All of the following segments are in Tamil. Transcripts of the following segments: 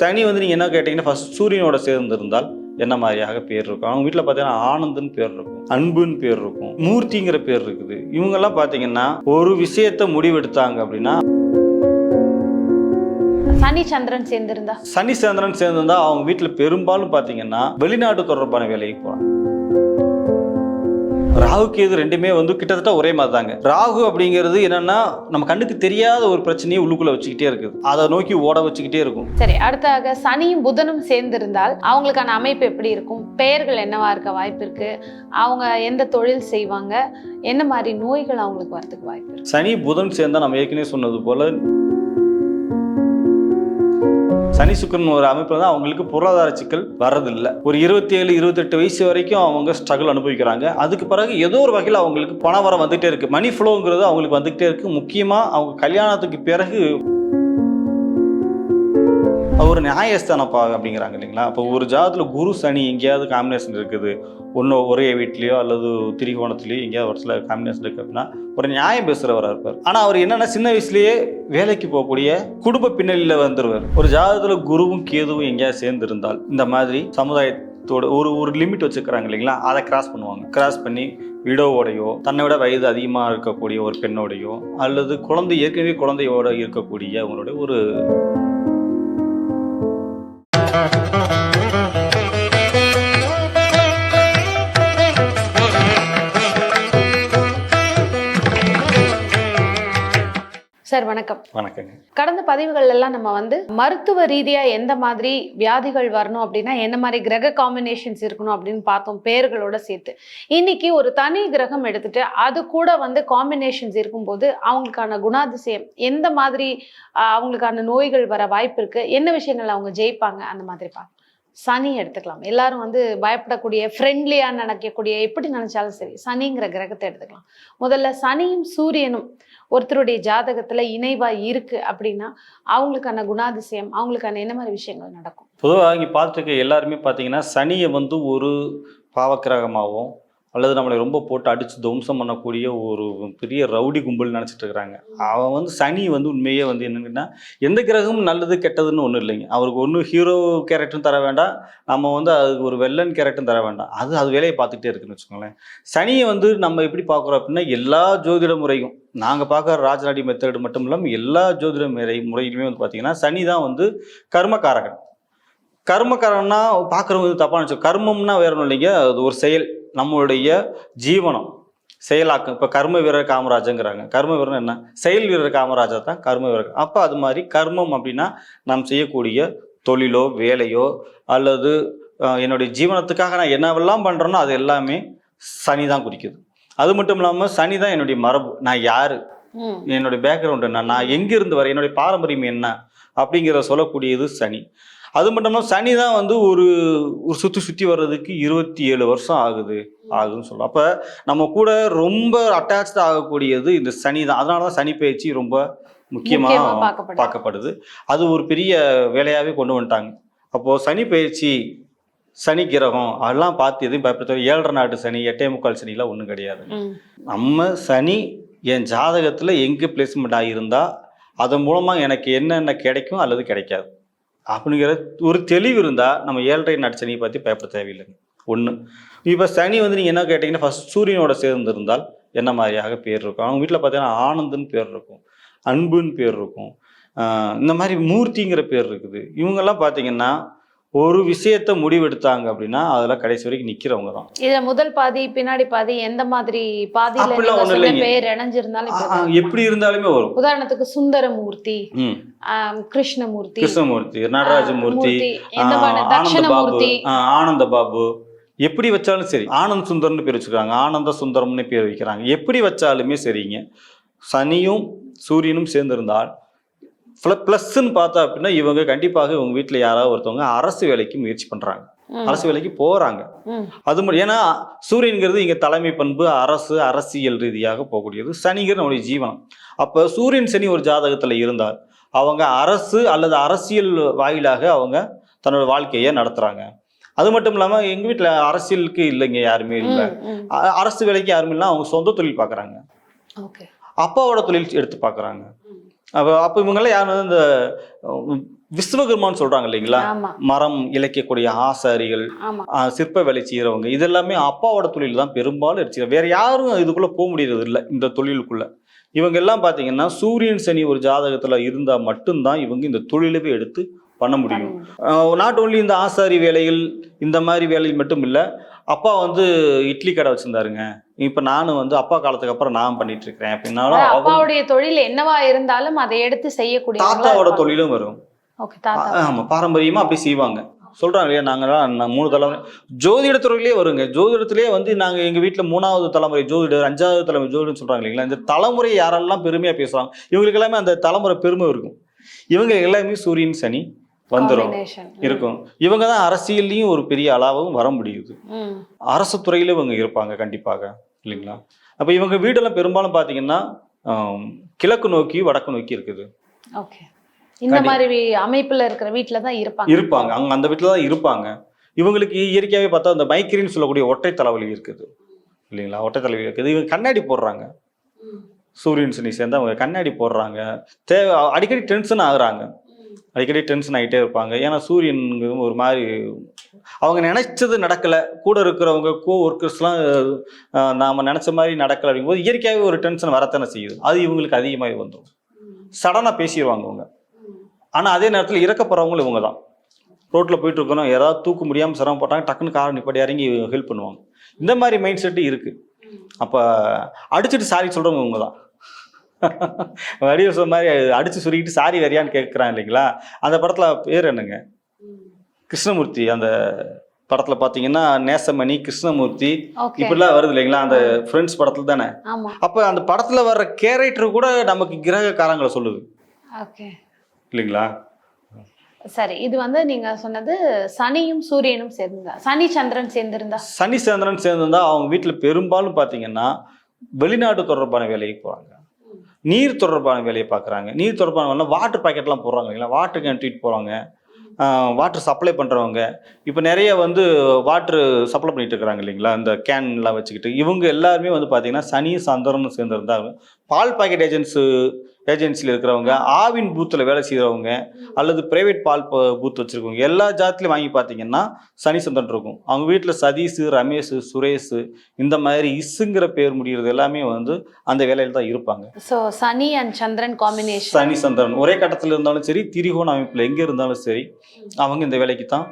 சனி வந்து நீங்கள் என்ன கேட்டிங்கன்னா ஃபர்ஸ்ட் சூரியனோட சேர்ந்து இருந்தால் என்ன மாதிரியாக பேர் இருக்கும்? அவங்க வீட்டில் பார்த்தீங்கன்னா ஆனந்தன் பேர் இருக்கும் அன்புன்னு பேர் இருக்கும் மூர்த்திங்கிற பேர் இருக்குது. இவங்கெல்லாம் பார்த்தீங்கன்னா ஒரு விஷயத்தை முடிவெடுத்தாங்க அப்படின்னா சனி சந்திரன் சேர்ந்திருந்தா. சனி சந்திரன் சேர்ந்திருந்தா அவங்க வீட்டில் பெரும்பாலும் பார்த்தீங்கன்னா வெளிநாட்டு தொடர்பான வேலைக்கு போகிறாங்க ராகு கேது ரெண்டுமே வந்து கிட்டத்தட்ட ஒரே மாதிரி தாங்க ராகு அப்படிங்கிறது என்னன்னா நம்ம கண்ணுக்கு தெரியாத ஒரு பிரச்சனையை உள்ளுக்குள்ள வச்சுக்கிட்டே இருக்குது. அதை நோக்கி ஓட வச்சுக்கிட்டே இருக்கும். சரி அடுத்தாக சனியும் புதனும் சேர்ந்திருந்தால் அவங்களுக்கான அமைப்பு எப்படி இருக்கும்? பெயர்கள் என்னவா இருக்க வாய்ப்பு இருக்கு? அவங்க எந்த தொழில் செய்வாங்க? என்ன மாதிரி நோய்கள் அவங்களுக்கு வரதுக்கு வாய்ப்பு சனி புதன் சேர்ந்தா நம்ம ஏற்கனவே சொன்னது போல சனி சுக்கரன் ஒரு அமைப்பில் தான் அவங்களுக்கு பொருளாதார சிக்கல் வர்றதில்லை. ஒரு இருபத்தி ஏழு இருபத்தெட்டு வயசு வரைக்கும் அவங்க ஸ்ட்ரகிள் அனுபவிக்கிறாங்க. அதுக்கு பிறகு ஏதோ ஒரு வகையில் அவங்களுக்கு பண வர வந்துகிட்டே இருக்குது மணி ஃப்ளோங்கிறது அவங்களுக்கு வந்துகிட்டே இருக்கு. முக்கியமாக அவங்க கல்யாணத்துக்கு பிறகு ஒரு நியாயஸ்தானப்பா அப்படிங்கிறாங்க இல்லைங்களா? அப்போ ஒரு ஜாதத்தில் குரு சனி எங்கேயாவது காம்பினேஷன் இருக்குது. ஒன்று ஒரே வீட்லேயோ அல்லது திரிகோணத்துலேயோ எங்கேயாவது ஒரு சில காம்பினேஷன் இருக்குது அப்படின்னா ஒரு நியாயம் பேசுகிறவராக இருப்பார். ஆனால் அவர் என்னென்னா சின்ன வயசுலேயே வேலைக்கு போகக்கூடிய குடும்ப பின்னணியில் வந்துடுவார் ஒரு ஜாதகத்தில் குருவும் கேதுவும் எங்கேயாவது சேர்ந்து இருந்தால் இந்த மாதிரி சமுதாயத்தோட ஒரு ஒரு லிமிட் வச்சுக்கிறாங்க இல்லைங்களா? அதை கிராஸ் பண்ணுவாங்க. கிராஸ் பண்ணி விடோவோடையோ தன்னை விட வயது அதிகமாக இருக்கக்கூடிய ஒரு பெண்ணோடையோ அல்லது குழந்தை ஏற்கனவே குழந்தையோட இருக்கக்கூடிய அவங்களுடைய ஒரு Thank you. சார் வணக்கம். வணக்கங்க. கடந்த பதிவுகள் எல்லாம் நம்ம வந்து மருத்துவ ரீதியா எந்த மாதிரி வியாதிகள் வரணும் அப்படின்னா என்ன மாதிரி கிரக காம்பினேஷன்ஸ் இருக்கணும் அப்படின்னு பார்த்தோம் பெயர்களோட சேர்த்து. இன்னைக்கு ஒரு தனி கிரகம் எடுத்துட்டு அது கூட வந்து காம்பினேஷன்ஸ் இருக்கும்போது அவங்களுக்கான குணாதிசயம் எந்த மாதிரி அவங்களுக்கான நோய்கள் வர வாய்ப்பு இருக்கு என்ன விஷயங்கள் அவங்க ஜெயிப்பாங்க அந்த மாதிரி பார்க்கலாம் சனி எடுத்துக்கலாம். எல்லாரும் வந்து பயப்படக்கூடிய ஃப்ரெண்ட்லியா நினைக்கக்கூடிய எப்படி நினைச்சாலும் சரி சனிங்கிற கிரகத்தை எடுத்துக்கலாம். முதல்ல சனியும் சூரியனும். ஒருத்தருடைய ஜாதகத்துல இணைவா இருக்கு அப்படின்னா அவங்களுக்கான குணாதிசயம் அவங்களுக்கான என்ன மாதிரி விஷயங்கள் நடக்கும்? பொதுவாக இங்கே பார்த்துருக்க எல்லாருமே பார்த்தீங்கன்னா சனியை வந்து ஒரு பாவக்கிரகமாகவும் அல்லது நம்மளை ரொம்ப போட்டு அடித்து துவம்சம் பண்ணக்கூடிய ஒரு பெரிய ரவுடி கும்பல் நினச்சிட்டு இருக்கிறாங்க. அவன் வந்து சனி வந்து உண்மையே வந்து என்னன்னா எந்த கிரகமும் நல்லது கெட்டதுன்னு ஒன்றும் இல்லைங்க. அவருக்கு ஒன்றும் ஹீரோ கேரக்டரும் தர வேண்டாம். நம்ம வந்து அதுக்கு ஒரு வெள்ளன் கேரக்டரும் தர வேண்டாம். அது அது வேலையை பார்த்துக்கிட்டே இருக்குன்னு வச்சுக்கோங்களேன். சனியை வந்து நம்ம எப்படி பார்க்குறோம் அப்படின்னா எல்லா ஜோதிட முறையும் நாங்கள் பார்க்குற ராஜநாடி மெத்தடு மட்டும் இல்லாமல் எல்லா ஜோதிட முறை முறையிலுமே வந்து பார்த்தீங்கன்னா சனி தான் வந்து கர்மக்காரகன். கர்மக்காரன்னா பார்க்குறவங்க தப்பான வச்சு கர்மம்னா வேற ஒன்றும் இல்லைங்க. அது ஒரு செயல். நம்மளுடைய ஜீவனம் செயலாக்கம். இப்போ கர்ம வீரர் காமராஜங்கிறாங்க. கர்ம வீரர் என்ன? செயல் வீரர் காமராஜா தான் கர்ம வீரர். அப்போ அது மாதிரி கர்மம் அப்படின்னா நாம் செய்யக்கூடிய தொழிலோ வேலையோ அல்லது என்னுடைய ஜீவனத்துக்காக நான் என்னவெல்லாம் பண்ணுறேனோ அது எல்லாமே சனி தான் குறிக்குது. அது மட்டும் இல்லாமல் சனி தான் என்னுடைய மரபு. நான் யார்? என்னுடைய பேக்ரவுண்ட் என்ன? நான் எங்கிருந்து வரேன் என்னுடைய பாரம்பரியம் என்ன? அப்படிங்கிற சொல்லக்கூடியது சனி. அது மட்டும் இல்லாமல் சனி தான் வந்து ஒரு ஒரு சுற்றி சுற்றி வர்றதுக்கு இருபத்தி ஏழு வருஷம் ஆகுது ஆகுதுன்னு சொல்லலாம். அப்போ நம்ம கூட ரொம்ப அட்டாச்சாக ஆகக்கூடியது இந்த சனி தான். அதனால தான் சனி பயிற்சி ரொம்ப முக்கியமா முக்கியமாக பார்க்கப்படுது. அது ஒரு பெரிய வேலையாகவே கொண்டு வந்துட்டாங்க. அப்போது சனி பயிற்சி சனி கிரகம் அதெல்லாம் பார்த்து எதையும் பயப்படுத்த ஏழரை நாட்டு சனி எட்டே முக்கால் சனிலாம் ஒன்றும் கிடையாது. நம்ம சனி என் ஜாதகத்தில் எங்கே பிளேஸ்மெண்ட் ஆகியிருந்தா அதன் மூலமாக எனக்கு என்னென்ன கிடைக்கும் அல்லது கிடைக்காது. அப்படிங்கிற ஒரு தெளிவு இருந்தால் நம்ம ஏழரை நாட்டு சனியை பற்றி பயப்பட தேவையில்லைங்க. ஒன்று இப்போ சனி வந்து நீங்கள் என்ன கேட்டிங்கன்னா ஃபஸ்ட் சூரியனோட சேர்ந்து இருந்தால் என்ன மாதிரியாக பேர் இருக்கும்? அவங்க வீட்டில் பார்த்தீங்கன்னா ஆனந்துன்னு பேர் இருக்கும். அன்புன்னு பேர் இருக்கும். இந்த மாதிரி மூர்த்திங்கிற பேர் இருக்குது. இவங்கெல்லாம் பார்த்தீங்கன்னா ஒரு விஷயத்தை முடிவெடுத்தாங்க அப்படின்னா அதில் கடைசி வரைக்கும் நிற்கிறவங்க தான். இதுல முதல் பாதி பின்னாடி பாதி எந்த மாதிரி பாதியில. பெயர் இணைஞ்சிருந்தாலும் எப்படி இருந்தாலுமே வரும். உதாரணத்துக்கு சுந்தரமூர்த்தி கிருஷ்ணமூர்த்தி கிருஷ்ணமூர்த்தி நடராஜமூர்த்தி ஆனந்த பாபு ஆனந்த பாபு எப்படி வச்சாலும் சரி ஆனந்த் சுந்தர்னு பேர் வச்சுக்கிறாங்க ஆனந்த சுந்தரம்னு பேர் வைக்கிறாங்க. எப்படி வச்சாலுமே சரிங்க. சனியும் சூரியனும் சேர்ந்திருந்தால் ப்ளஸ்ன்னு பார்த்தா அப்படின்னா இவங்க கண்டிப்பாக இவங்க வீட்டில் யாராவது ஒருத்தவங்க அரசு வேலைக்கு முயற்சி பண்ணுறாங்க அரசு வேலைக்கு போகிறாங்க அது மட்டும் ஏன்னா சூரியன்கிறது இங்கே தலைமை பண்பு அரசு அரசியல் ரீதியாக போகக்கூடியது. சனிங்கிறது நம்முடைய ஜீவனம். அப்போ சூரியன் சனி ஒரு ஜாதகத்தில் இருந்தால் அவங்க அரசு அல்லது அரசியல் வாயிலாக அவங்க தன்னோட வாழ்க்கையை நடத்துகிறாங்க அது மட்டும் இல்லாமல் எங்கள் வீட்டில் அரசியலுக்கு இல்லைங்க யாருமே இல்லை. அரசு வேலைக்கு யாருமே இல்லை அவங்க சொந்த தொழில் பார்க்குறாங்க. அப்பாவோட தொழில் எடுத்து பார்க்குறாங்க. அப்போ அப்போ இவங்கெல்லாம் யார்? வந்து இந்த விஸ்வகர்மான்னு சொல்கிறாங்க இல்லைங்களா? மரம் இழைக்கக்கூடிய ஆசாரிகள் சிற்ப வேலை செய்கிறவங்க இதெல்லாமே அப்பாவோட தொழில் தான். பெரும்பாலும் இருந்துச்சு வேற யாரும் இதுக்குள்ள போக முடியறது இல்லை இந்த தொழிலுக்குள்ள. இவங்க எல்லாம் பார்த்தீங்கன்னா சூரியன் சனி ஒரு ஜாதகத்துல இருந்தா மட்டும்தான் இவங்க இந்த தொழிலவே எடுத்து பண்ண முடியும். நாட் ஓன்லி இந்த ஆசாரி வேலைகள் இந்த மாதிரி வேலைகள் மட்டும் இல்லை அப்பா வந்து இட்லி கடை வச்சிருந்தாருங்க. இப்போ நானும் வந்து அப்பா காலத்துக்கு அப்புறம் நான் பண்ணிட்டு இருக்கிறேன் அப்படின்னாலும் அப்பாவுடைய தொழில் என்னவா இருந்தாலும் அதை எடுத்து செய்யக்கூடிய தாத்தாவோட தொழிலும் வரும். ஆமா பாரம்பரியமா அப்படி செய்வாங்க. சொல்றாங்க இல்லையா நாங்களாம் மூணு தலைமுறை ஜோதிட துறையிலே வருங்க. ஜோதிடத்திலே வந்து நாங்க எங்க வீட்ல மூணாவது தலைமுறை ஜோதிடர் அஞ்சாவது தலைமுறை ஜோதிடர்னு சொல்றாங்க இல்லைங்களா? இந்த தலைமுறை யாரெல்லாம் பெருமையா பேசுறாங்க இவங்களுக்கு எல்லாமே அந்த தலைமுறை பெருமை இருக்கும். இவங்க எல்லாமே சூரியன் சனி. வந்துடும். இருக்கும். இவங்க தான் அரசியல்லையும் ஒரு பெரிய அளவும் வர முடியுது. அரசு துறையில இவங்க இருப்பாங்க கண்டிப்பாக. இல்லைங்களா? அப்ப இவங்க வீடெல்லாம் பெரும்பாலும் பாத்தீங்கன்னா ஆம், கிழக்கு நோக்கி வடக்கு நோக்கி இருக்குது. ஓகே. இந்த மாதிரி அமைப்புல இருக்கிற வீட்ல தான் இருப்பாங்க. இருப்பாங்க. அவங்க அந்த வீட்டில் தான் இருப்பாங்க. இவங்களுக்கு இயற்கையாகவே பார்த்தா அந்த மைக்ரேன் சொல்லக்கூடிய ஒற்றை தலைவலி இருக்குது. இல்லைங்களா? ஒற்றை தலைவலி இருக்குது. இவங்க கண்ணாடி போடுறாங்க. சூரியன் சனி சேர்ந்து அவங்க கண்ணாடி போடுறாங்க. தேவை அடிக்கடி டென்ஷன் ஆகுறாங்க. அடிக்கடி டென்ஷன் ஆகிட்டே இருப்பாங்க. ஏன்னா சூரியன் ஒரு மாதிரி அவங்க நினைச்சது நடக்கலை. கூட இருக்கிறவங்க கோ ஒர்க்கர்ஸ்லாம் நாம் நினச்ச மாதிரி நடக்கலை அப்படிங்கும்போது இயற்கையாகவே ஒரு டென்ஷன் வரத்தானே செய்யுது. அது இவங்களுக்கு அதிகமாக வந்துடும் சடனாக பேசிடுவாங்க அவங்க ஆனால் அதே நேரத்தில் இறக்கப்படுறவங்களும் இவங்க தான். ரோட்டில் போயிட்டு இருக்கணும் யாராவது தூக்க முடியாமல் சிரமப்பட்டாங்க டக்குன்னு கார் நிப்பாடி இறங்கி ஹெல்ப் பண்ணுவாங்க. இந்த மாதிரி மைண்ட் செட்டு இருக்குது அப்போ அடிச்சுட்டு சாரி சொல்கிறவங்க இவங்க தான். வடிவ சொன்ன மாதிரி அடிச்சு சுருக்கிட்டு சாரி வரியான்னு கேட்குறான் இல்லைங்களா? அந்த படத்தில் பேர் என்னங்க? கிருஷ்ணமூர்த்தி. அந்த படத்தில் பார்த்தீங்கன்னா நேசமணி கிருஷ்ணமூர்த்தி இப்படிலாம் வருது இல்லைங்களா? அந்த ஃப்ரெண்ட்ஸ் படத்தில் தானே? அப்போ அந்த படத்தில் வர்ற கேரக்டர் கூட நமக்கு கிரகக்காரங்களை சொல்லுது. இல்லைங்களா? சரி இது வந்து நீங்க சொன்னது சனியும் சூரியனும் சேர்ந்தா சனி சந்திரன் சேர்ந்திருந்தா? சனி சேந்திரன் சேர்ந்திருந்தா அவங்க வீட்டில் பெரும்பாலும் பார்த்தீங்கன்னா வெளிநாடு தொடர்பான வேலைக்கு போகிறாங்க நீர் தொடர்பான வேலையை பார்க்குறாங்க. நீர் தொடர்பான வேலை வாட்டர் பாக்கெட்லாம் போடுறாங்க இல்லைங்களா? வாட்டர் கேன் ட்ரீட் போகிறாங்க வாட்டர் சப்ளை பண்ணுறவங்க இப்போ நிறைய வந்து வாட்ரு சப்ளை பண்ணிட்டு இருக்கிறாங்க இல்லைங்களா? இந்த கேன்லாம் வச்சுக்கிட்டு. இவங்க எல்லாருமே வந்து பார்த்தீங்கன்னா சனி சந்திரன் சேர்ந்துருந்தாங்க பால் பாக்கெட் ஏஜென்ட்ஸு ஏஜென்சியில் இருக்கிறவங்க ஆவின் பூத்தில் வேலை செய்கிறவங்க அல்லது பிரைவேட் பால் பூத் வச்சுருக்கவங்க எல்லா ஜாத்திலையும் வாங்கி பார்த்தீங்கன்னா சனி சந்திரன் இருக்கும். அவங்க வீட்டில் சதீஷ் ரமேஷ் சுரேஷ் இந்த மாதிரி இஸ்ஸுங்கிற பேர் முடிகிறது எல்லாமே வந்து அந்த வேலையில் தான் இருப்பாங்க. சோ சனி அண்ட் சந்திரன் காம்பினேஷன் சனி சந்திரன் ஒரே கட்டத்தில் இருந்தாலும் சரி திரிகோண அமைப்பில் எங்கே இருந்தாலும் சரி அவங்க இந்த வேலைக்கு தான்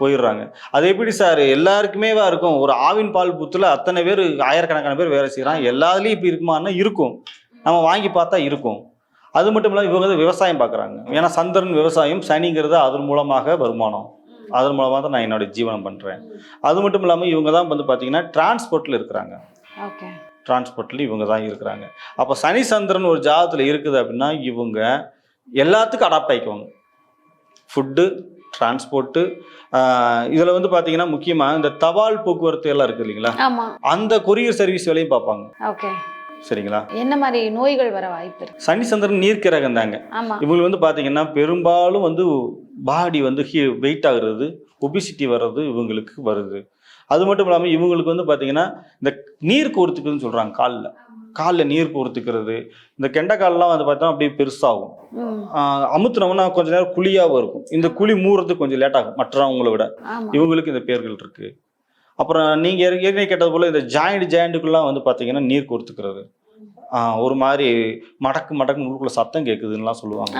போயிடுறாங்க. அது எப்படி சார் எல்லாருக்குமேவா இருக்கும். ஒரு ஆவின் பால் பூத்தில் அத்தனை பேர் ஆயிரக்கணக்கான பேர் வேலை செய்கிறான் எல்லாத்துலேயும் இப்படி இருக்குமான்னா இருக்கும். நம்ம வாங்கி பார்த்தா இருக்கும். அது மட்டும் இல்லாமல் இவங்க வந்து விவசாயம் பார்க்குறாங்க ஏன்னா சந்திரன் விவசாயம் சனிங்கிறது அதன் மூலமாக வருமானம். அதன் மூலமாக தான் நான் என்னோட ஜீவனம் பண்ணுறேன் அது மட்டும் இல்லாமல் இவங்க தான் வந்து பார்த்தீங்கன்னா டிரான்ஸ்போர்ட்டில் இருக்கிறாங்க. ஓகே டிரான்ஸ்போர்ட்ல இவங்க தான் இருக்கிறாங்க. அப்போ சனி சந்திரன் ஒரு ஜாதத்தில் இருக்குது அப்படின்னா இவங்க எல்லாத்துக்கும் அடாப்ட் ஆகிக்குவாங்க ஃபுட்டு டிரான்ஸ்போர்ட்டு இதில் வந்து பார்த்தீங்கன்னா முக்கியமாக இந்த தபால் போக்குவரத்து எல்லாம் இருக்குது இல்லைங்களா? அந்த கொரியர் சர்வீஸ் வேலையும் பார்ப்பாங்க. ஓகே சரிங்களா? என்ன மாதிரி நோய்கள் வர வாய்ப்பு இருக்கு? சனி சந்திரன் நீர்க்கிரகம் தாங்க. இவங்களுக்கு வந்து பார்த்தீங்கன்னா பெரும்பாலும் வந்து பாடி வந்து வெயிட் ஆகுறது ஒபிசிட்டி வர்றது இவங்களுக்கு வருது. அது மட்டும் இல்லாமல் இவங்களுக்கு வந்து பார்த்தீங்கன்னா இந்த நீர் கோர்த்துக்குதுன்னு சொல்கிறாங்க காலில். காலில் நீர் கோர்த்துக்கிறது. இந்த கெண்டைக்கால்லாம் வந்து பார்த்தோம்னா அப்படியே பெருசாகும். அமுத்துனோம்னா கொஞ்ச நேரம் குழியாகவும் இருக்கும். இந்த குழி மூடுறதுக்கு கொஞ்சம் லேட் ஆகும் மற்றவங்களை விட. இவங்களுக்கு இந்த பேர்கள் இருக்கு. அப்புறம் நீங்கள் ஏற்கனவே கேட்டது போல் இந்த ஜாயிண்ட் ஜாயிண்ட்டுக்குலாம் வந்து பார்த்தீங்கன்னா நீர் கோர்த்துக்கிறது ஆஹ் ஒரு மாதிரி மடக்கு மடக்கு உள்ளுக்குள்ள சத்தம் கேட்குதுன்னுலாம் சொல்லுவாங்க.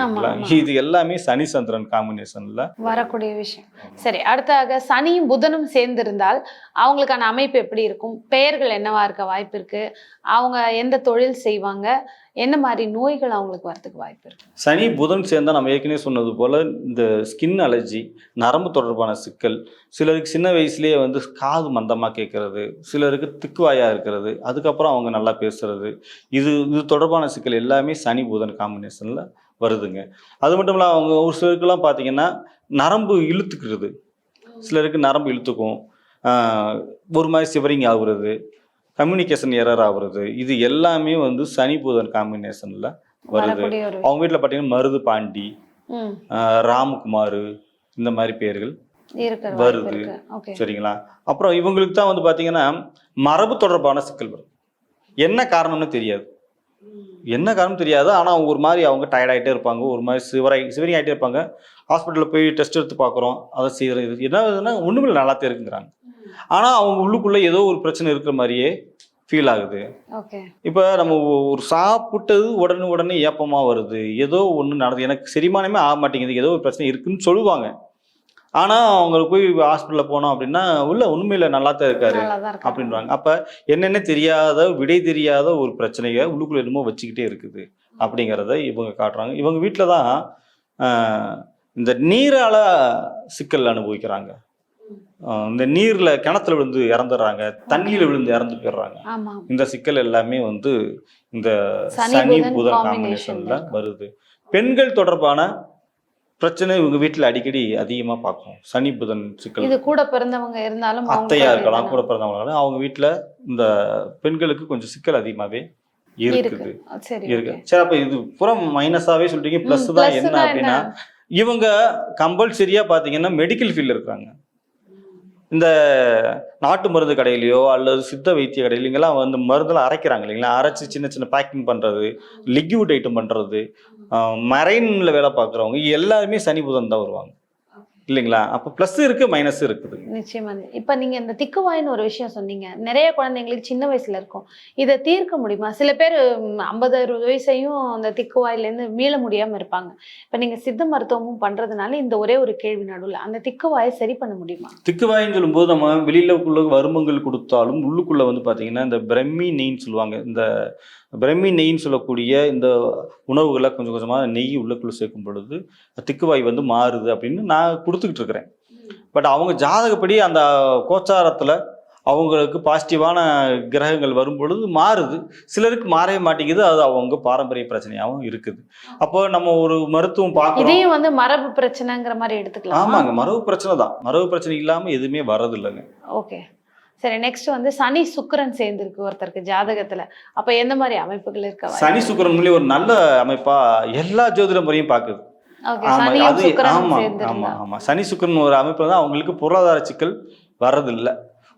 இது எல்லாமே சனி சந்திரன் காம்பினேஷன்ல வரக்கூடிய விஷயம். சரி அடுத்தாக சனியும் புதனும் சேர்ந்திருந்தால் அவங்களுக்கான அமைப்பு எப்படி இருக்கும்? பெயர்கள் என்னவா இருக்க வாய்ப்பு இருக்கு? அவங்க எந்த தொழில் செய்வாங்க? என்ன மாதிரி நோய்கள் அவங்களுக்கு வரதுக்கு வாய்ப்பு இருக்கு? சனி புதன் சேர்ந்தா நம்ம ஏற்கனவே சொன்னது போல இந்த ஸ்கின் அலர்ஜி நரம்பு தொடர்பான சிக்கல் சிலருக்கு சின்ன வயசுலேயே வந்து காது மந்தமாக கேட்கறது சிலருக்கு திக்குவாயாக இருக்கிறது அதுக்கப்புறம் அவங்க நல்லா பேசுறது. இது இது தொடர்பான சிக்கல் எல்லாமே சனி புதன் காம்பினேஷனில் வருதுங்க. அது மட்டும் இல்லாமல் அவங்க ஒரு சிலருக்குலாம் பார்த்தீங்கன்னா நரம்பு இழுத்துக்கிறது. சிலருக்கு நரம்பு இழுத்துக்கும். ஒரு மாதிரி சிவரிங் ஆகுறது. கம்யூனிகேஷன் எரர் ஆகுறது இது எல்லாமே வந்து சனி புதன் காம்பினேஷனில் வருது. அவங்க வீட்டில் பார்த்தீங்கன்னா மருது பாண்டி ராம்குமார் இந்த மாதிரி பேர்கள் வருது. சரிங்களா? அப்புறம் இவங்களுக்கு தான் வந்து பார்த்தீங்கன்னா மரபு தொடர்பான சிக்கல் வரும் என்ன காரணம்னு தெரியாது. என்ன காரணம் தெரியாது. ஆனால் அவங்க ஒரு மாதிரி அவங்க டயர்ட் ஆகிட்டே இருப்பாங்க. ஒரு மாதிரி சிவராய் சிவரிங் ஆகிட்டே இருப்பாங்க. ஹாஸ்பிட்டலில் போய் டெஸ்ட் எடுத்து பார்க்குறோம் அதை செய்கிறது என்ன ஆகுதுன்னா ஒன்றுமே நல்லாத்தே இருக்குங்கிறாங்க. ஆனால் அவங்க உள்ளுக்குள்ளே ஏதோ ஒரு பிரச்சனை இருக்கிற மாதிரியே ஃபீல் ஆகுது. இப்போ நம்ம ஒரு சாப்பிட்டது உடனே உடனே ஏப்பமாக வருது. ஏதோ ஒன்று நடக்குது எனக்கு செரிமானமே ஆக மாட்டேங்குது. ஏதோ ஒரு பிரச்சனை இருக்குன்னு சொல்லுவாங்க. ஆனால் அவங்க போய் ஹாஸ்பிட்டலில் போனோம் அப்படின்னா உள்ள உண்மையில நல்லா தான் இருக்காரு அப்படின்றாங்க. அப்போ என்னென்ன தெரியாத விடை தெரியாத ஒரு பிரச்சனையை உள்ளுக்குள்ள என்னமோ வச்சுக்கிட்டே இருக்குது அப்படிங்கிறத இவங்க காட்டுறாங்க. இவங்க வீட்டில் தான் இந்த நீரால சிக்கல் அனுபவிக்கிறாங்க. இந்த நீரில் கிணத்துல விழுந்து இறந்துடுறாங்க தண்ணியில் விழுந்து இறந்து போயிடுறாங்க. இந்த சிக்கல் எல்லாமே வந்து இந்த சனி புதன் காம்பினேஷன்ல வருது. பெண்கள் தொடர்பான பிரச்சனை இவங்க வீட்டில் அடிக்கடி அதிகமாக பார்க்கும். சனி புதன் சிக்கல். இது கூட பிறந்தவங்க இருந்தாலும் அத்தையா இருக்கலாம்? கூட பிறந்தவங்களால அவங்க வீட்டில் இந்த பெண்களுக்கு கொஞ்சம் சிக்கல் அதிகமாகவே இருக்குது. இருக்கு. சரி அப்ப இது புறம் மைனஸாவே சொல்றீங்க ப்ளஸ் தான் என்ன அப்படின்னா இவங்க கம்பல்சரியா பாத்தீங்கன்னா மெடிக்கல் ஃபீல்ட்ல இருக்காங்க இந்த நாட்டு மருந்து கடையிலையோ அல்லது சித்த வைத்திய கடையில இங்கெல்லாம் வந்து மருந்தெல்லாம் அரைக்கிறாங்க இல்லைங்களா? அரைச்சி சின்ன சின்ன பேக்கிங் பண்ணுறது லிக்யூட் ஐட்டம் பண்ணுறது மரைனில் வேலை பார்க்குறவங்க எல்லாருமே சனி புதன் தான் வருவாங்க. இல்லைங்களா? அப்போ ப்ளஸ் இருக்கு மைனஸ் இருக்குது. நிச்சயமா. இப்ப நீங்க இந்த திக்குவாயின்னு ஒரு விஷயம் சொன்னீங்க. நிறைய குழந்தைங்களுக்கு சின்ன வயசுல இருக்கும். இதை தீர்க்க முடியுமா? சில பேர் ஐம்பது அறுபது வயசையும் அந்த திக்குவாயில இருந்து மீள முடியாம இருப்பாங்க. இப்ப நீங்க சித்த மருத்துவமும் பண்றதுனால இந்த ஒரே ஒரு கேள்வி நடுவுல அந்த திக்குவாயை சரி பண்ண முடியுமா? திக்குவாயின்னு சொல்லும்போது நம்ம வெளியில உள்ள வருமங்கள் கொடுத்தாலும் உள்ளுக்குள்ள வந்து பாத்தீங்கன்னா இந்த பிரம்மி நெய்ன்னு சொல்லுவாங்க. இந்த பிரம்மி நெய்ன்னு சொல்லக்கூடிய இந்த உணவுகளை கொஞ்சம் கொஞ்சமா நெய் உள்ளுக்குள்ள சேர்க்கும் பொழுது திக்குவாய் வந்து மாறுது அப்படின்னு நான் கொடுத்துக்கிட்டு இருக்கிறேன். பட் அவங்க ஜாதகப்படி அந்த கோச்சாரத்துல அவங்களுக்கு பாசிட்டிவான கிரகங்கள் வரும் பொழுது மாறுது. சிலருக்கு மாறவே மாட்டேங்குது. அது அவங்க பாரம்பரிய பிரச்சனையாகவும் இருக்குது. அப்போ நம்ம ஒரு மருத்துவம் பார்க்குறோம். இதையும் வந்து மரபு பிரச்சனைங்கிற மாதிரி எடுத்துக்கலாம்? ஆமாங்க. மரபு பிரச்சனை தான். மரபு பிரச்சனை இல்லாம எதுவுமே வரது இல்லைங்க ஓகே சரி நெக்ஸ்ட் வந்து சனி சுக்கிரன் சேர்ந்திருக்கு ஒருத்தருக்கு ஜாதகத்துல. அப்ப எந்த மாதிரி அமைப்புகள் இருக்க சனி சுக்கிரன் மூலியம் ஒரு நல்ல அமைப்பா எல்லா ஜோதிட முறையும் ஆமா சனி சுக்கிரன் ஒரு அமைப்பு தான் அவங்களுக்கு பொருளாதார சிக்கல் வர்றதில்ல.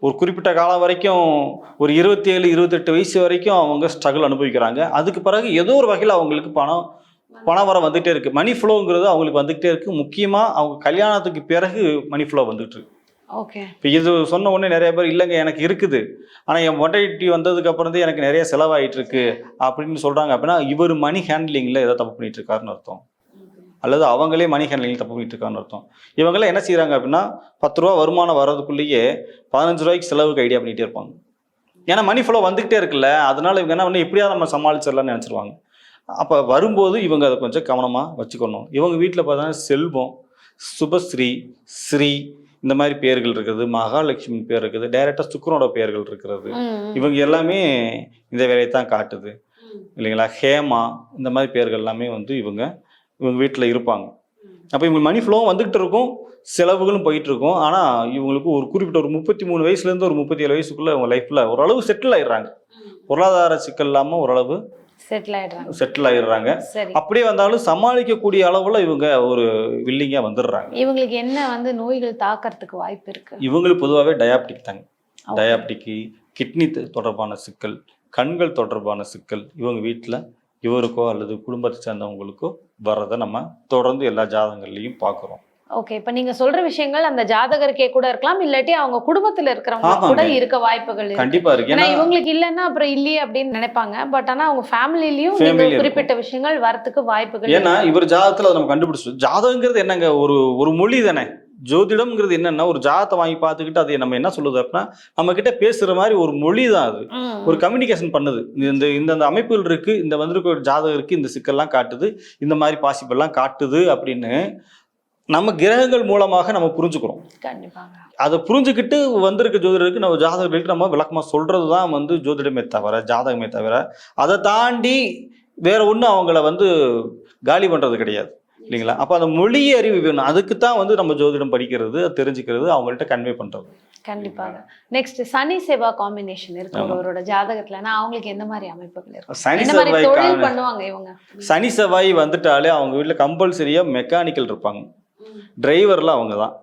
ஒரு குறிப்பிட்ட காலம் வரைக்கும் ஒரு இருபத்தி ஏழு இருபத்தெட்டு வயசு வரைக்கும் அவங்க ஸ்ட்ரகிள் அனுபவிக்கிறாங்க. அதுக்கு பிறகு ஏதோ ஒரு வகையில் அவங்களுக்கு பணம் பணம் வர வந்துகிட்டே இருக்கு. மணி ஃப்ளோங்கிறது அவங்களுக்கு வந்துகிட்டே இருக்கு. முக்கியமா அவங்க கல்யாணத்துக்கு பிறகு மணி ஃப்ளோ வந்துட்டு இருக்கு. இப்போ இது சொன்ன உடனே நிறைய பேர் இல்லைங்க எனக்கு இருக்குது. ஆனால் என் மொட்டைட்டி வந்ததுக்கு அப்புறம் தான் எனக்கு நிறைய செலவாயிட்டு இருக்கு அப்படின்னு சொல்றாங்க. அப்படின்னா இவர் மணி ஹேண்ட்லிங்கில் ஏதோ தப்பு பண்ணிட்டு இருக்காருன்னு அர்த்தம். அல்லது அவங்களே மணி ஹேண்ட்லிங் தப்பு பண்ணிட்டு இருக்காருன்னு அர்த்தம். இவங்களாம் என்ன செய்கிறாங்க அப்படின்னா பத்து ரூபா வருமானம் வர்றதுக்குள்ளேயே பதினஞ்சு ரூபாய்க்கு செலவுக்கு ஐடியா பண்ணிகிட்டே இருப்பாங்க. ஏன்னா மணி ஃப்ளோ வந்துகிட்டே இருக்குல்ல அதனால இவங்க என்ன பண்ணி எப்படியாவது நம்ம சமாளிச்சிடலாம்னு நினச்சிருவாங்க. அப்போ வரும்போது இவங்க அதை கொஞ்சம் கவனமாக வச்சுக்கணும். இவங்க வீட்டில் பார்த்தா செல்வம் சுபஸ்ரீ ஸ்ரீ இந்த மாதிரி பேர்கள் இருக்குது மகாலட்சுமி பேர் இருக்குது டைரக்டாக சுக்கரனோட பேர்கள் இருக்கிறது. இவங்க எல்லாமே இந்த வேலையை தான் காட்டுது. இல்லைங்களா? ஹேமா இந்த மாதிரி பேர்கள் எல்லாமே வந்து இவங்க இவங்க வீட்டில் இருப்பாங்க. அப்போ இவங்க மணி ஃப்ளோவும் வந்துகிட்டு இருக்கும் செலவுகளும் போயிட்டு இருக்கும். ஆனால் இவங்களுக்கு ஒரு குறிப்பிட்ட ஒரு முப்பத்தி மூணு வயசுலேருந்து ஒரு முப்பத்தி ஏழு வயசுக்குள்ள அவங்க லைஃப்பில் ஓரளவு செட்டில் ஆயிடுறாங்க. பொருளாதார சிக்கல் இல்லாமல் ஓரளவு செட்டில் ஆயிடுறாங்க. செட்டில் ஆயிடுறாங்க. அப்படியே வந்தாலும் சமாளிக்கக்கூடிய அளவுல இவங்க ஒரு வில்லிங்கா வந்துடுறாங்க. இவங்களுக்கு என்ன வந்து நோய்கள் தாக்கறதுக்கு வாய்ப்பு இருக்கு? இவங்களுக்கு பொதுவாகவே டயாபிட்டிக் தாங்க. டயாபிட்டிக்கு கிட்னி தொடர்பான சிக்கல் கண்கள் தொடர்பான சிக்கல் இவங்க வீட்டில் இவருக்கோ அல்லது குடும்பத்தை சேர்ந்தவங்களுக்கோ வர்றதை நம்ம தொடர்ந்து எல்லா ஜாதகங்கள்லையும் பார்க்குறோம் ஓகே இப்ப நீங்க சொல்ற விஷயங்கள் அந்த ஜாதகருக்கே கூட இருக்கலாம் இல்லாட்டி அவங்க குடும்பத்துல இருக்கிறவங்க கூட. இருக்க வாய்ப்புகள் இருக்கு. கண்டிப்பா இருக்கு. ஏன்னா இவங்களுக்கு இல்லைன்னா அப்புறம் இல்லையே அப்படின்னு நினைப்பாங்க. பட் ஆனா அவங்க ஃபேமிலிலயும். குறிப்பிட்ட விஷயங்கள் வரத்துக்கு வாய்ப்புகள் ஏன்னா. இவர் ஜாதகத்துல அதை நம்ம கண்டுபிடிச்சோம் ஜாதகங்கிறது என்னங்க? ஒரு ஒரு மொழி தானே. ஜோதிடம்ங்கிறது என்னன்னா ஒரு ஜாதகத்தை வாங்கி பார்த்துக்கிட்டு அது நம்ம என்ன சொல்லுது அப்படின்னா நம்ம கிட்ட பேசுற மாதிரி ஒரு மொழி தான் அது. ஒரு கம்யூனிகேஷன் பண்ணுது. இந்த இந்த இந்த அமைப்புகள் இருக்கு இந்த வந்திருக்க ஒரு ஜாதகம் இருக்கு இந்த சிக்கல்லாம் காட்டுது இந்த மாதிரி பாசிபிள்லாம் காட்டுது அப்படின்னு நம்ம கிரகங்கள் மூலமாக நம்ம புரிஞ்சுக்கிறோம். அதை புரிஞ்சுக்கிட்டு வந்திருக்க ஜோதிடருக்கு நம்ம ஜாதகர்களுக்கு நம்ம விளக்கமாக சொல்றது தான் வந்து ஜோதிடமே தவிர ஜாதகமே தவிர. அதை தாண்டி வேற ஒன்றும் அவங்கள வந்து காலி பண்றது கிடையாது. இல்லைங்களா? அப்போ அந்த மொழி அறிவு வேணும். அதுக்கு தான் வந்து நம்ம ஜோதிடம் படிக்கிறது தெரிஞ்சுக்கிறது அவங்கள்ட்ட கன்வே பண்றது. கண்டிப்பாக. நெக்ஸ்ட் சனி செவ்வா காம்பினேஷன் இருக்கு. ஒருவரோட ஜாதகத்துலனா அவங்களுக்கு எந்த மாதிரி அமைப்புகள் இருக்கும் சனி செவ்வாய் பண்ணுவாங்க இவங்க? சனி செவ்வாய் வந்துட்டாலே அவங்க வீட்டில் கம்பல்சரியாக மெக்கானிக்கல் இருப்பாங்க. டிரைவர்லாம் அவங்க தான்.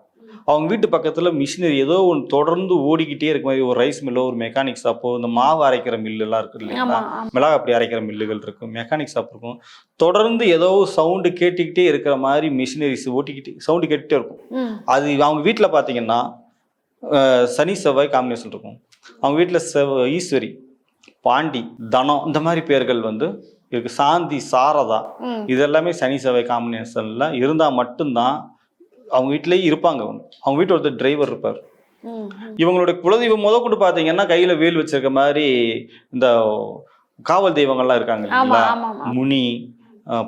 அவங்க வீட்டு பக்கத்தில் மிஷினரி ஏதோ ஒன்று தொடர்ந்து ஓடிக்கிட்டே இருக்க மாதிரி ஒரு ரைஸ் மில்லோ ஒரு மெக்கானிக் ஷாப்போ இந்த மாவு அரைக்கிற மில்லுலாம் இருக்கு இல்லைங்களா. மிளகா அப்படி அரைக்கிற மில்லுகள் இருக்கும் மெக்கானிக் ஷாப் இருக்கும். தொடர்ந்து ஏதோ சவுண்டு கேட்டுக்கிட்டே இருக்கிற மாதிரி மிஷினரிஸ் ஓட்டிக்கிட்டே சவுண்டு கேட்டுகிட்டே இருக்கும். அது அவங்க வீட்டில் பார்த்தீங்கன்னா சனி செவ்வாய் காம்பினேஷன் இருக்கும். அவங்க வீட்டில் செவ் ஈஸ்வரி பாண்டி தனம் இந்த மாதிரி பேர்கள் வந்து இருக்கு. சாந்தி சாரதா ம். இது எல்லாமே சனி செவ்வாய் காம்பினேஷனில் இருந்தால் மட்டும்தான் அவங்க வீட்டிலேயே இருப்பாங்க அவங்க. அவங்க வீட்டு ஒருத்தர் டிரைவர் இருப்பார். இவங்களுடைய குலதெய்வம் முத கொண்டு பார்த்தீங்கன்னா கையில் வேல் வச்சிருக்க மாதிரி இந்த காவல் தெய்வங்கள்லாம் இருக்காங்க இல்லைங்களா? முனி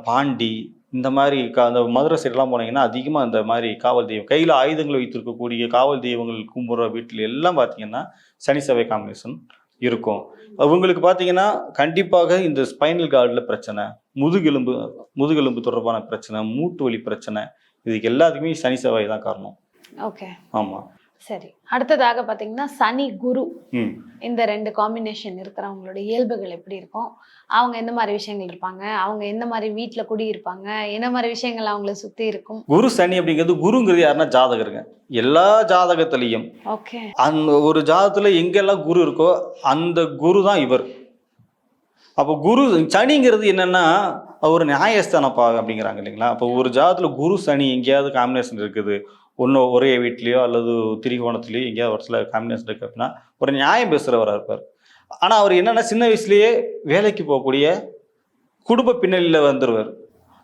பாண்டி இந்த மாதிரி அந்த மதுரை சைடெல்லாம் போனீங்கன்னா அதிகமாக இந்த மாதிரி காவல் தெய்வம் கையில் ஆயுதங்கள் வைத்திருக்கக்கூடிய காவல் தெய்வங்கள் கும்புற வீட்டில் எல்லாம் பார்த்தீங்கன்னா சனி செவ்வாய் காம்பினேஷன் இருக்கும். அவங்களுக்கு பார்த்தீங்கன்னா கண்டிப்பாக இந்த ஸ்பைனல் கார்டில் பிரச்சனை முதுகெலும்பு முதுகெலும்பு தொடர்பான பிரச்சனை மூட்டு வலி பிரச்சனை இதுக்கு எல்லாத்துக்குமே சனி செவ்வாய் தான் காரணம். ஓகே ஆமாம் சரி. அடுத்ததாக பாத்தீங்கன்னா சனி குரு ம். இந்த ரெண்டு காம்பினேஷன் இருக்கிறவங்களோட இயல்புகள் எப்படி இருக்கும்? அவங்க எந்த மாதிரி விஷயங்கள் இருப்பாங்க? அவங்க எந்த மாதிரி வீட்டில் குடி இருப்பாங்க என்ன மாதிரி விஷயங்கள் அவங்கள சுத்தி இருக்கும்? குரு சனி அப்படிங்கிறது குருங்கிறது யாருன்னா ஜாதகருங்க. எல்லா ஜாதகத்திலையும். ஓகே அந்த ஒரு ஜாதகத்துல எங்கெல்லாம் குரு இருக்கோ அந்த குரு தான் இவர். அப்போ குரு சனிங்கிறது என்னன்னா ஒரு நியாயஸ்தானப்பா அப்படிங்கிறாங்க இல்லைங்களா? அப்போ ஒரு ஜாதத்தில் குரு சனி எங்கேயாவது காம்பினேஷன் இருக்குது. ஒன்று ஒரே வீட்லேயோ அல்லது திரிகோணத்துலேயோ எங்கேயாவது ஒரு சில காம்பினேஷன் இருக்குது அப்படின்னா ஒரு நியாயம் பேசுகிறவராக இருப்பார். ஆனால் அவர் என்னென்னா சின்ன வயசுலேயே வேலைக்கு போகக்கூடிய குடும்ப பின்னணியில் வந்துடுவார்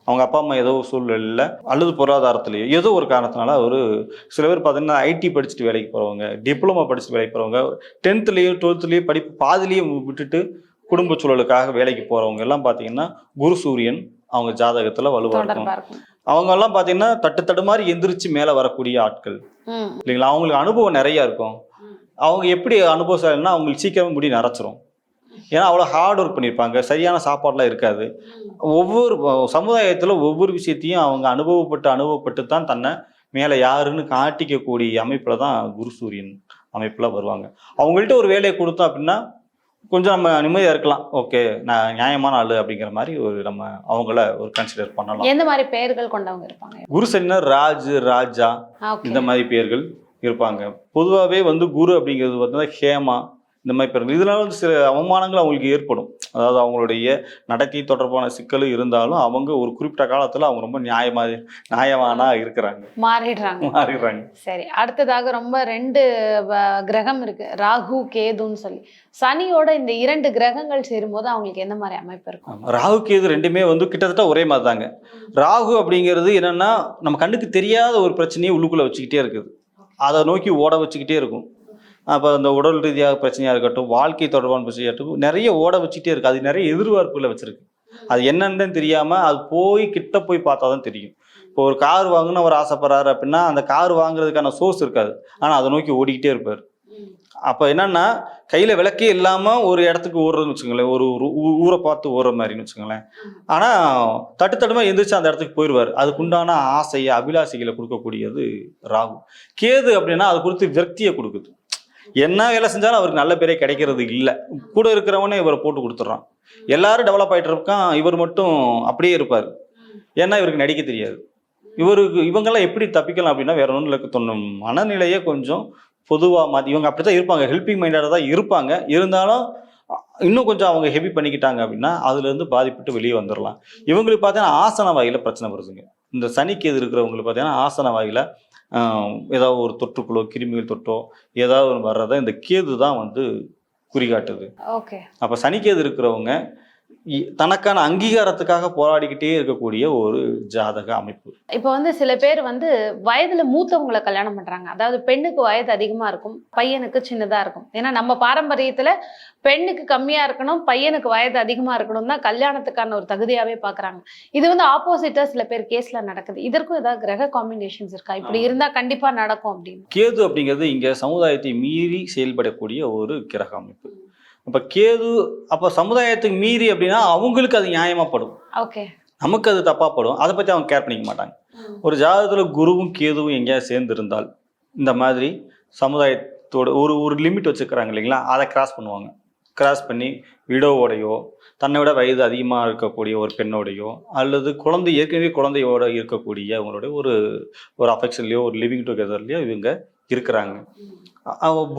அவங்க அப்பா அம்மா ஏதோ ஒரு சூழ்நிலையில் அல்லது பொருளாதாரத்துலேயோ ஏதோ ஒரு காரணத்தினால அவர் சில பேர் பார்த்தீங்கன்னா ஐடி படிச்சுட்டு வேலைக்கு போகிறவங்க டிப்ளமோ படிச்சுட்டு வேலைக்கு போகிறவங்க டென்த்துலேயோ டுவெல்த்துலேயோ படிப்பு பாதிலேயே விட்டுட்டு குடும்ப சூழலுக்காக வேலைக்கு போகிறவங்க எல்லாம் பார்த்தீங்கன்னா குரு சூரியன் அவங்க ஜாதகத்தில் வலுவாக இருக்கும். அவங்க எல்லாம் பார்த்தீங்கன்னா தட்டு தடு மாதிரி எந்திரிச்சு மேலே வரக்கூடிய ஆட்கள். இல்லைங்களா? அவங்களுக்கு அனுபவம் நிறையா இருக்கும். அவங்க எப்படி அனுபவசாலின்னா அவங்களுக்கு சீக்கிரமே முடி நரைச்சிரும். ஏன்னா அவ்வளோ ஹார்ட் ஒர்க் பண்ணியிருப்பாங்க. சரியான சாப்பாடுலாம் இருக்காது. ஒவ்வொரு சமுதாயத்தில் ஒவ்வொரு விஷயத்தையும் அவங்க அனுபவப்பட்டு அனுபவப்பட்டு தான் தன்னை மேலே யாருன்னு காட்டிக்கக்கூடிய அமைப்பில் தான் குரு சூரியன் அமைப்பில் வருவாங்க. அவங்கள்ட்ட ஒரு வேலையை கொடுத்தோம் அப்படின்னா கொஞ்சம் நம்ம நிம்மதியாக இருக்கலாம். ஓகே நான் நியாயமான ஆள் அப்படிங்கிற மாதிரி ஒரு நம்ம அவங்கள ஒரு கன்சிடர் பண்ணலாம். எந்த மாதிரி பெயர்கள் கொண்டவங்க இருப்பாங்க? குரு சனினா ராஜ் ராஜா இந்த மாதிரி பேர்கள் இருப்பாங்க. பொதுவாகவே வந்து குரு அப்படிங்கிறது பார்த்தீங்கன்னா ஹேமா இந்த மாதிரி பேர்கள் இதனால வந்து சில அவமானங்கள் அவங்களுக்கு ஏற்படும். அதாவது அவங்களுடைய நடத்தை தொடர்பான சிக்கல் இருந்தாலும் அவங்க ஒரு குறிப்பிட்ட காலத்தில் அவங்க ரொம்ப நியாயமா நியாயமானா இருக்கிறாங்க. மாறிடுறாங்க. மாறிடுறாங்க. சரி அடுத்ததாக ரொம்ப ரெண்டு கிரகம் இருக்கு. ராகு கேதுன்னு சொல்லி. சனியோட இந்த இரண்டு கிரகங்கள் சேரும்போது அவங்களுக்கு எந்த மாதிரி அமைப்பு இருக்கும். ராகு கேது ரெண்டுமே வந்து கிட்டத்தட்ட ஒரே மாதிரி தாங்க ராகு அப்படிங்கிறது என்னன்னா நம்ம கண்ணுக்கு தெரியாத ஒரு பிரச்சனையை உள்ளுக்குள்ள வச்சுக்கிட்டே இருக்குது. அதை நோக்கி ஓட வச்சுக்கிட்டே இருக்கும். அப்போ அந்த உடல் ரீதியாக பிரச்சனையாக இருக்கட்டும் வாழ்க்கை தொடர்பான பிரச்சனையாக இருக்கட்டும் நிறைய ஓட வச்சுக்கிட்டே இருக்கு. அது நிறைய எதிர்பார்ப்புகளை வச்சிருக்கு. அது என்னன்னு தெரியாமல் அது போய் கிட்ட போய் பார்த்தா தான் தெரியும். இப்போ ஒரு கார் வாங்கணும்னு அவர் ஆசைப்படுறாரு அப்படின்னா அந்த கார் வாங்குறதுக்கான சோர்ஸ் இருக்காது. ஆனால் அதை நோக்கி ஓடிக்கிட்டே இருப்பார். அப்போ என்னன்னா கையில் விளக்கே இல்லாமல் ஒரு இடத்துக்கு ஓடுறதுன்னு வச்சுக்கோங்களேன். ஒரு ஊ- ஊரை பார்த்து ஓடுற மாதிரின்னு வச்சுக்கோங்களேன். ஆனால் தட்டு தட்டுமா எந்திரிச்சு அந்த இடத்துக்கு போயிடுவார். அதுக்குண்டான ஆசையை அபிலாசைகளை கொடுக்கக்கூடியது ராகு. கேது அப்படின்னா அது கொடுத்து விரக்தியை கொடுக்குது. என்ன வேலை செஞ்சாலும் அவருக்கு நல்ல பேரே கிடைக்கிறது இல்லை. கூட இருக்கிறவனே இவரை போட்டு கொடுத்துட்றான். எல்லாரும் டெவலப் ஆகிட்டு இருக்கான். இவர் மட்டும் அப்படியே இருப்பார். ஏன்னா இவருக்கு நடிக்க தெரியாது. இவருக்கு இவங்கெல்லாம் எப்படி தப்பிக்கலாம் அப்படின்னா வேற ஒன்றும் இல்லை தோணும் மனநிலையே கொஞ்சம் பொதுவாக மாற்றி இவங்க அப்படி தான் இருப்பாங்க. ஹெல்பிங் மைண்டாக தான் இருப்பாங்க. இருந்தாலும் இன்னும் கொஞ்சம் அவங்க ஹெவி பண்ணிக்கிட்டாங்க அப்படின்னா அதுலேருந்து பாதிப்பட்டு வெளியே வந்துடலாம். இவங்களுக்கு பார்த்தீங்கன்னா ஆசன வாயில பிரச்சனை வருதுங்க. இந்த சனிக்கு எது இருக்கிறவங்களுக்கு பார்த்தீங்கன்னா ஆசன வாயில் ஏதாவது ஒரு தொற்றுக்குள்ளோ கிருமிகள் தொட்டோ ஏதாவது ஒன்று வர்றதை இந்த கேது தான் வந்து குறிகாட்டுது. ஓகே. அப்போ சனிக்கேது இருக்கிறவங்க தனக்கான அங்கீகாரத்துக்காக போராடிக்கிட்டே இருக்கக்கூடிய ஒரு ஜாதக அமைப்பு. இப்போ வந்து சில பேர் வந்து வயதுல மூத்தவங்களை கல்யாணம் பண்றாங்க. அதாவது பெண்ணுக்கு வயது அதிகமா இருக்கும் பையனுக்கு சின்னதா இருக்கும். ஏன்னா நம்ம பாரம்பரியத்துல பெண்ணுக்கு கம்மியா இருக்கணும் பையனுக்கு வயது அதிகமா இருக்கணும் தான் கல்யாணத்துக்கான ஒரு தகுதியாவே பாக்குறாங்க. இது வந்து ஆப்போசிட்டா சில பேர் கேஸ்ல நடக்குது. இதற்கும் ஏதாவது கிரக காம்பினேஷன்ஸ் இருக்கா? இப்படி இருந்தா கண்டிப்பா நடக்கும் அப்படின்னு. கேது அப்படிங்கிறது இங்கே சமுதாயத்தை மீறி செயல்படக்கூடிய ஒரு கிரக அமைப்பு. அப்போ கேது அப்போ சமுதாயத்துக்கு மீறி அப்படின்னா அவங்களுக்கு அது நியாயமாப்படும். ஓகே நமக்கு அது தப்பாப்படும். அதை பற்றி அவங்க கேர் பண்ணிக்க மாட்டாங்க. ஒரு ஜாதகத்தில் குருவும் கேதுவும் எங்கேயாவது சேர்ந்து இருந்தால் இந்த மாதிரி சமுதாயத்தோட ஒரு ஒரு லிமிட் வச்சுக்கிறாங்க இல்லைங்களா? அதை கிராஸ் பண்ணுவாங்க. கிராஸ் பண்ணி விடோவோடையோ தன்னை விட வயது அதிகமாக இருக்கக்கூடிய ஒரு பெண்ணோடையோ அல்லது குழந்தை ஏற்கனவே குழந்தையோட இருக்கக்கூடிய அவங்களுடைய ஒரு ஒரு அஃபெக்ஷன்லையோ ஒரு லிவிங் டுகெதர்லையோ இவங்க இருக்கிறாங்க.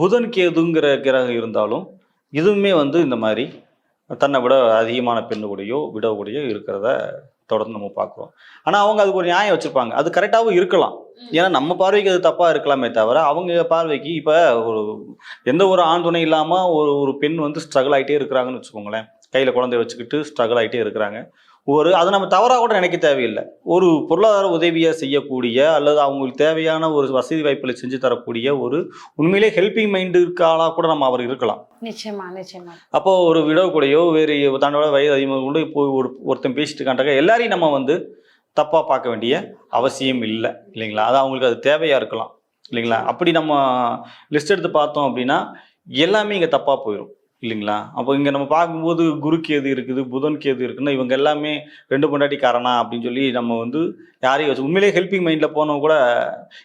புதன் கேதுங்கிற கிரகம் இருந்தாலும் இதுவுமே வந்து இந்த மாதிரி தன்னை விட அதிகமான பெண்ணு கூடயோ விட கூடயோ இருக்கிறத தொடர்ந்து நம்ம பார்க்குறோம். ஆனால் அவங்க அதுக்கு ஒரு நியாயம் வச்சுருப்பாங்க. அது கரெக்டாகவும் இருக்கலாம். ஏன்னா நம்ம பார்வைக்கு அது தப்பாக இருக்கலாமே தவிர அவங்க பார்வைக்கு இப்போ ஒரு எந்த ஒரு ஆண் துணை இல்லாமல் ஒரு ஒரு பெண் வந்து ஸ்ட்ரகிள் ஆகிட்டே இருக்கிறாங்கன்னு வச்சுக்கோங்களேன். கையில் குழந்தைய வச்சுக்கிட்டு ஸ்ட்ரகிள் ஆகிட்டே இருக்கிறாங்க. ஒரு அதை நம்ம தவறாக கூட நினைக்க தேவையில்லை. ஒரு பொருளாதார உதவியை செய்யக்கூடிய அல்லது அவங்களுக்கு தேவையான ஒரு வசதி வாய்ப்புகளை செஞ்சு தரக்கூடிய ஒரு உண்மையிலே ஹெல்பிங் மைண்டு ஆளாக கூட நம்ம அவர் இருக்கலாம். நிச்சயமா நிச்சயமா. அப்போ ஒரு விடோ கூடயோ வேறு தன்னோட வயது அதிகமாக கொண்டு போய் ஒரு ஒருத்தன் பேசிட்டு இருக்காண்டாக்க எல்லாரையும் நம்ம வந்து தப்பாக பார்க்க வேண்டிய அவசியம் இல்லை இல்லைங்களா? அது அவங்களுக்கு அது தேவையாக இருக்கலாம் இல்லைங்களா? அப்படி நம்ம லிஸ்ட் எடுத்து பார்த்தோம் அப்படின்னா எல்லாமே இங்கே தப்பாக போயிடும் இல்லைங்களா? அப்போ இங்கே நம்ம பார்க்கும்போது குருக்கு எது இருக்குது புதனுக்கு எது இருக்குன்னா இவங்க எல்லாமே ரெண்டு பொண்டாட்டிக்காரனா அப்படின்னு சொல்லி நம்ம வந்து யாரையும் வச்சு உண்மையிலேயே ஹெல்பிங் மைண்டில் போனவங்க கூட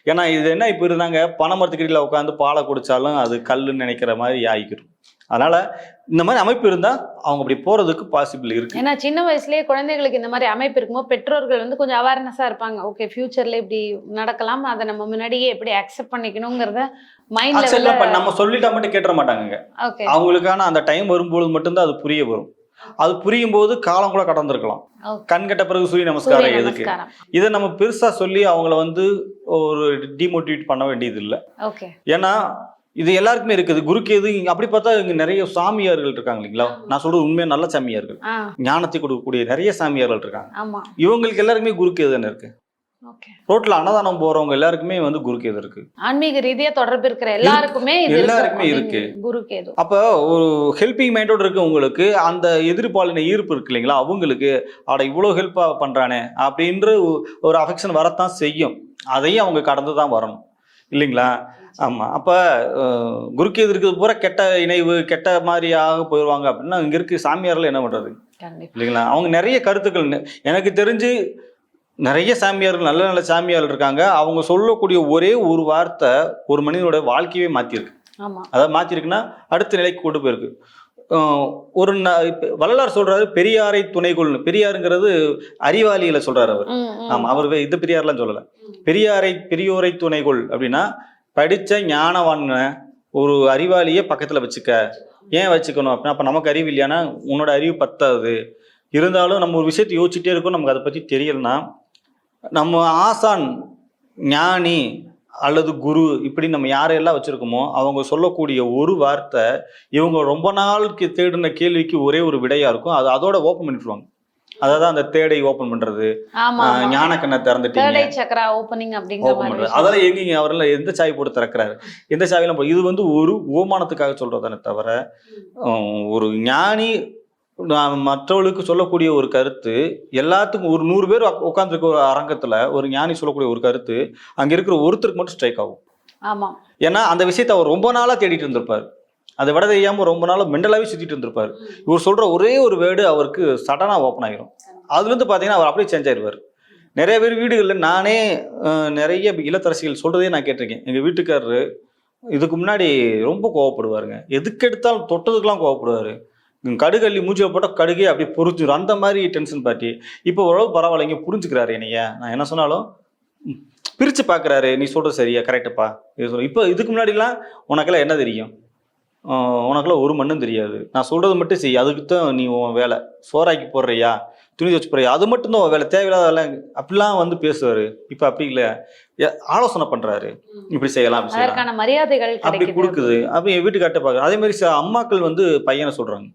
ஏன்னா இது என்ன இப்போ இருந்தாங்க பனைமரத்துக்கடியில் உட்காந்து பாலை குடித்தாலும் அது கல்லுன்னு நினைக்கிற மாதிரி ஆகிக்கிறோம் அதனால் இந்த மாதிரி அமைப்பு இருந்தால் அவங்க அப்படி போகிறதுக்கு பாசிபிள் இருக்குது ஏன்னா சின்ன வயசுலயே குழந்தைகளுக்கு இந்த மாதிரி அமைப்பு இருக்கும்போது பெற்றோர்கள் வந்து கொஞ்சம் அவேர்னஸா இருப்பாங்க. ஓகே ஃபியூச்சர்ல இப்படி நடக்கலாம். அதை நம்ம முன்னாடியே எப்படி அக்செப்ட் பண்ணிக்கணுங்கிறத மைண்ட் அக்செப்ட் லெவல்ல பண்ண நம்ம சொல்லிட்டா மட்டும் கேட்டுற மாட்டாங்க அவங்களுக்கான அந்த டைம் வரும்போது மட்டும்தான் அது புரிய வரும். அது புரியும் போது காலம் கூட கடந்திருக்கலாம். கண் கெட்ட பிறகு சூரிய நமஸ்காரம் எதுக்கு? இதை நம்ம பெருசா சொல்லி அவங்கள வந்து ஒரு டிமோட்டிவேட் பண்ண வேண்டியது இல்லை ஓகே ஏன்னா இது எல்லாருக்குமே இருக்குது. குருக்கு எது அப்படி பார்த்தா இங்க நிறைய சாமியார்கள் இருக்காங்க இல்லைங்களா? நான் சொல்றது உண்மையா நல்ல சாமியார்கள். ஞானத்தை கொடுக்கக்கூடிய நிறைய சாமியார்கள் இருக்காங்க. இவங்களுக்கு எல்லாருக்குமே குருக்கு எதுன்னு இருக்கு? ரோட்ல அன்னதானம் போறவங்க எல்லாருக்குமே வந்து குருக்கு எது இருக்கு. ஆன்மீக ரீதியா தொடர்பு இருக்கிற எல்லாருக்குமே எல்லாருக்குமே இருக்கு. குரு கேது. அப்போ ஒரு ஹெல்பிங் மைண்டோட இருக்கவங்களுக்கு அந்த எதிர்பாலின ஈர்ப்பு இருக்கு இல்லைங்களா? அவங்களுக்கு அட இவ்வளோ ஹெல்ப்பாக பண்ணுறானே அப்படின்ற ஒரு அஃபெக்ஷன் வரத்தான் செய்யும். அதையும் அவங்க கடந்து தான் வரணும். இல்லைங்களா? ஆமாம் அப்போ குருக்கேது இருக்கிறது பூரா கெட்ட இணைவு கெட்ட மாதிரியாக போயிடுவாங்க அப்படின்னா இங்கே இருக்க சாமியாரில் என்ன பண்ணுறது இல்லைங்களா? அவங்க நிறைய கருத்துக்கள் எனக்கு தெரிஞ்சு நிறைய சாமியார்கள் நல்ல நல்ல சாமியார்கள் இருக்காங்க. அவங்க சொல்லக்கூடிய ஒரே ஒரு வார்த்தை ஒரு மனிதனோட வாழ்க்கையவே மாற்றிருக்கு அதாவது மாற்றிருக்குன்னா அடுத்த நிலைக்கு கொண்டு போயிருக்கு. ஒரு ந- இப்ப வள்ளலார் சொல்றாரு பெரியாரை துணைகொள்னு பெரியாருங்கிறது அறிவாளிகளை சொல்றாரு அவர். ஆமா அவர் இது பெரியார்லாம் சொல்லல. பெரியாரை பெரியோரை துணைகொள் அப்படின்னா படித்த ஞானவான ஒரு அறிவாளியை பக்கத்தில் வச்சுக்க. ஏன் வச்சுக்கணும் அப்படின்னா அப்போ நமக்கு அறிவு இல்லையானா உன்னோட அறிவு பத்தாது. இருந்தாலும் நம்ம ஒரு விஷயத்தை யோசிச்சுட்டே இருக்கோம் நமக்கு அதை பற்றி தெரியலன்னா நம்ம ஆசான் ஞானி அல்லது குரு இப்படி நம்ம யாரையெல்லாம் வச்சுருக்கோமோ அவங்க சொல்லக்கூடிய ஒரு வார்த்தை இவங்க ரொம்ப நாளுக்கு தேடின கேள்விக்கு ஒரே ஒரு விடையாக இருக்கும். அது அதோட ஓப்பன் பண்ணிட்டுருவாங்க அதாவது அந்த தேடை ஓப்பன் பண்றது ஞான கண்ணை திறந்துட்டீங்க. சக்கரா ஓப்பனிங் அப்படிங்கிற மாதிரி பண்றது. அதெல்லாம் எங்கீங்க? அவரெல்லாம் எந்த சாவி போட்டு திறக்கிறாரு? எந்த சாவியெல்லாம் போ- இது வந்து ஒரு ஓமானத்துக்காக சொல்றதானே தவிர ஒரு ஞானி மற்றவர்களுக்கு சொல்லக்கூடிய ஒரு கருத்து எல்லாத்துக்கும் ஒரு நூறு பேர் உட்காந்துருக்க ஒரு அரங்கத்துல ஒரு ஞானி சொல்லக்கூடிய ஒரு கருத்து அங்க இருக்கிற ஒருத்தருக்கு மட்டும் ஸ்ட்ரைக் ஆகும். ஆமா. ஏன்னா அந்த விஷயத்தை அவர் ரொம்ப நாளா தேடிட்டு இருந்திருப்பார். அதை விட தெரியாமல் ரொம்ப நாளா மெண்டலாகவே சுற்றிட்டு இருந்திருப்பார். இவர் சொல்கிற ஒரே ஒரு வேர்டு அவருக்கு சடனாக ஓப்பன் ஆகிரும் அதுலேருந்து பார்த்தீங்கன்னா அவர் அப்படியே சேஞ்ச் ஆயிடுவார் நிறைய பேர் வீடுகளில் நானே நிறைய இல்லத்தரசிகள் சொல்கிறதே நான் கேட்டிருக்கேன். எங்கள் வீட்டுக்காரரு இதுக்கு முன்னாடி ரொம்ப கோவப்படுவாருங்க. எதுக்கு எடுத்தாலும் தொட்டதுக்கெலாம் கோவப்படுவார் கடுகள்ளி கடுகு அள்ளி போட்டால் கடுகே அப்படியே புரிஞ்சிடும் அந்த மாதிரி டென்ஷன் பார்ட்டி இப்போ ஓரளவு பரவாயில்லைங்க புரிஞ்சுக்கிறாரு என்னைய. நான் என்ன சொன்னாலும் பிரித்து பார்க்குறாரு நீ சொல்கிறது சரியா? கரெக்டுப்பா இது சொல்ல இப்போ இதுக்கு முன்னாடிலாம் உனக்கெல்லாம் என்ன தெரியும்? ஆஹ் உனக்கெல்லாம் ஒரு மண்ணும் தெரியாது. நான் சொல்றது மட்டும் செய். அதுக்கு தான் நீ உன் வேலை. சோறாக்கி போடுறியா? துணி வச்சு போறியா அது மட்டும் தான் உன் வேலை. தேவையில்லாத வேலை அப்படிலாம் வந்து பேசுவாரு. இப்போ அப்படி இல்லை. ஆலோசனை பண்றாரு. இப்படி செய்யலாம் அப்படி செய்யலாம். மரியாதைகள் அப்படி கிடைக்குது. கொடுக்குது. அப்போ என் வீட்டுக்கார்ட்ட பார்க்குறேன் அதே மாதிரி அம்மாக்கள் வந்து பையனை சொல்றாங்க.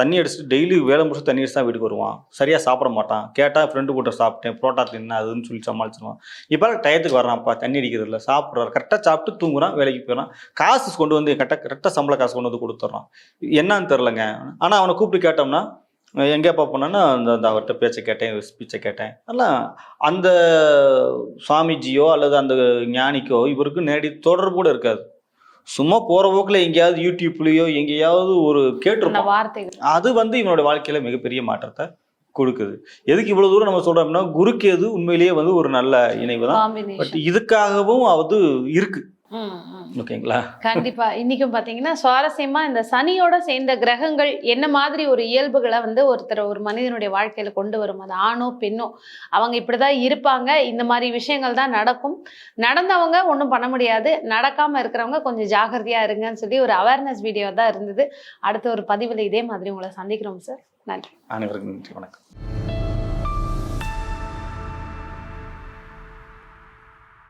தண்ணி அடிச்சுட்டு டெய்லி வேலை முடிச்சு தண்ணி அடிச்சு தான் வீட்டுக்கு வருவான். சரியாக சாப்பிட மாட்டான். கேட்டால் ஃப்ரெண்டு கூட சாப்பிட்டேன் புரோட்டா தின்னு அதுன்னு சொல்லி சமாளிச்சிருவான். இப்போ டயத்துக்கு வர்றான்ப்பா தண்ணி அடிக்கிறதில்ல சாப்பிட்றாரு கரெக்டாக சாப்பிட்டு தூங்குறான் வேலைக்கு போயிடறான். காசு கொண்டு வந்து கரெக்டாக கரெக்டாக சம்பள காசு கொண்டு வந்து கொடுத்துட்றான். என்னன்னு தெரிலங்க ஆனால் அவனை கூப்பிட்டு கேட்டோம்னா எங்கேப்பா போனேன்னா அந்த அந்த அவர்கிட்ட பேச்சை கேட்டேன் ஸ்பீச்சை கேட்டேன். அதெல்லாம் அந்த சுவாமிஜியோ அல்லது அந்த ஞானிக்கோ இவருக்கு நேரடி தொடர்பு கூட இருக்காது. சும்மா போகிற போக்கில் எங்கேயாவது யூடியூப்லேயோ எங்கேயாவது ஒரு கேட்டிருப்பான் வார்த்தைகள். அது வந்து இவனோட வாழ்க்கையில மிகப்பெரிய மாற்றத்தை கொடுக்குது. எதுக்கு இவ்வளவு தூரம் நம்ம சொல்றோம்னா குருக்கேது உண்மையிலேயே வந்து ஒரு நல்ல இணைவு தான். பட் இதுக்காகவும் அது இருக்கு. ஓகேங்களா? கண்டிப்பா. இன்னைக்கும் பாத்தீங்கன்னா சுவாரஸ்யமா இந்த சனியோட சேர்ந்த கிரகங்கள் என்ன மாதிரி ஒரு இயல்புகளை வந்து ஒருத்தர் ஒரு மனிதனுடைய வாழ்க்கையில கொண்டு வரும்? அது ஆணோ பெண்ணோ? அவங்க இப்படிதான் இருப்பாங்க. இந்த மாதிரி விஷயங்கள் தான் நடக்கும். நடந்தவங்க ஒன்றும் பண்ண முடியாது. நடக்காம இருக்கிறவங்க கொஞ்சம் ஜாகிரதையா இருங்கன்னு சொல்லி ஒரு அவேர்னஸ் வீடியோ தான் இருந்தது. அடுத்த ஒரு பதிவில் இதே மாதிரி உங்களை சந்திக்கிறோம் சார் நன்றி. அனைவருக்கும் நன்றி. வணக்கம்.